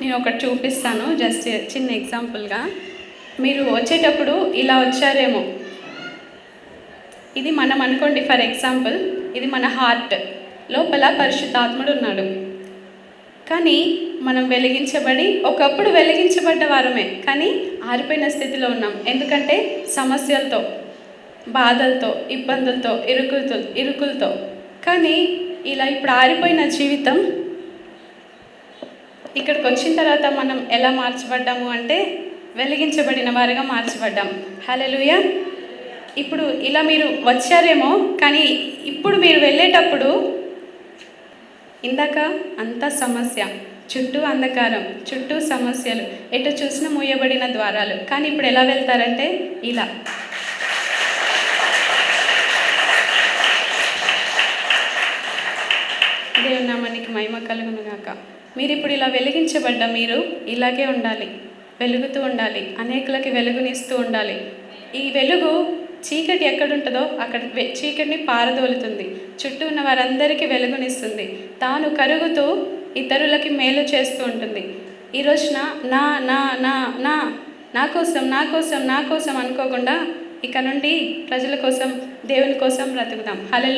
నేను ఒకటి చూపిస్తాను జస్ట్ చిన్న ఎగ్జాంపుల్గా మీరు వచ్చేటప్పుడు ఇలా వచ్చారేమో. ఇది మనం అనుకోండి ఫర్ ఎగ్జాంపుల్ ఇది మన హార్ట్ లోపల పరిశుద్ధాత్ముడు ఉన్నాడు. కానీ మనం వెలిగించబడి ఒకప్పుడు వెలిగించబడ్డ వారమే కానీ ఆరిపోయిన స్థితిలో ఉన్నాం. ఎందుకంటే సమస్యలతో బాధలతో ఇబ్బందులతో ఇరుకులతో ఇరుకులతో. కానీ ఇలా ఇప్పుడు ఆరిపోయిన జీవితం ఇక్కడికి వచ్చిన తర్వాత మనం ఎలా మార్చబడ్డాము అంటే వెలిగించబడిన వారుగా మార్చబడ్డాం. హలెలుయ ఇప్పుడు ఇలా మీరు వచ్చారేమో కానీ ఇప్పుడు మీరు వెళ్ళేటప్పుడు ఇందాక అంత సమస్య చుట్టూ అంధకారం చుట్టూ సమస్యలు ఎటు చూసినా మూయబడిన ద్వారాలు. కానీ ఇప్పుడు ఎలా వెళ్తారంటే ఇలా. దేవునామానికి మహిమ కలుగునుగాక మీరు ఇప్పుడు ఇలా వెలిగించబడ్డ మీరు ఇలాగే ఉండాలి వెలుగుతూ ఉండాలి అనేకులకి వెలుగునిస్తూ ఉండాలి. ఈ వెలుగు చీకటి ఎక్కడుంటుందో అక్కడ చీకటిని పారదోలుతుంది. చుట్టూ ఉన్న వారందరికీ వెలుగునిస్తుంది. తాను కరుగుతూ ఇతరులకి మేలు చేస్తూ ఉంటుంది. ఈ రోజున నా నా నా నా నా కోసం నా కోసం నా కోసం అనుకోకుండా ఇక నుండి ప్రజల కోసం దేవుని కోసం బ్రతుకుదాం. హలో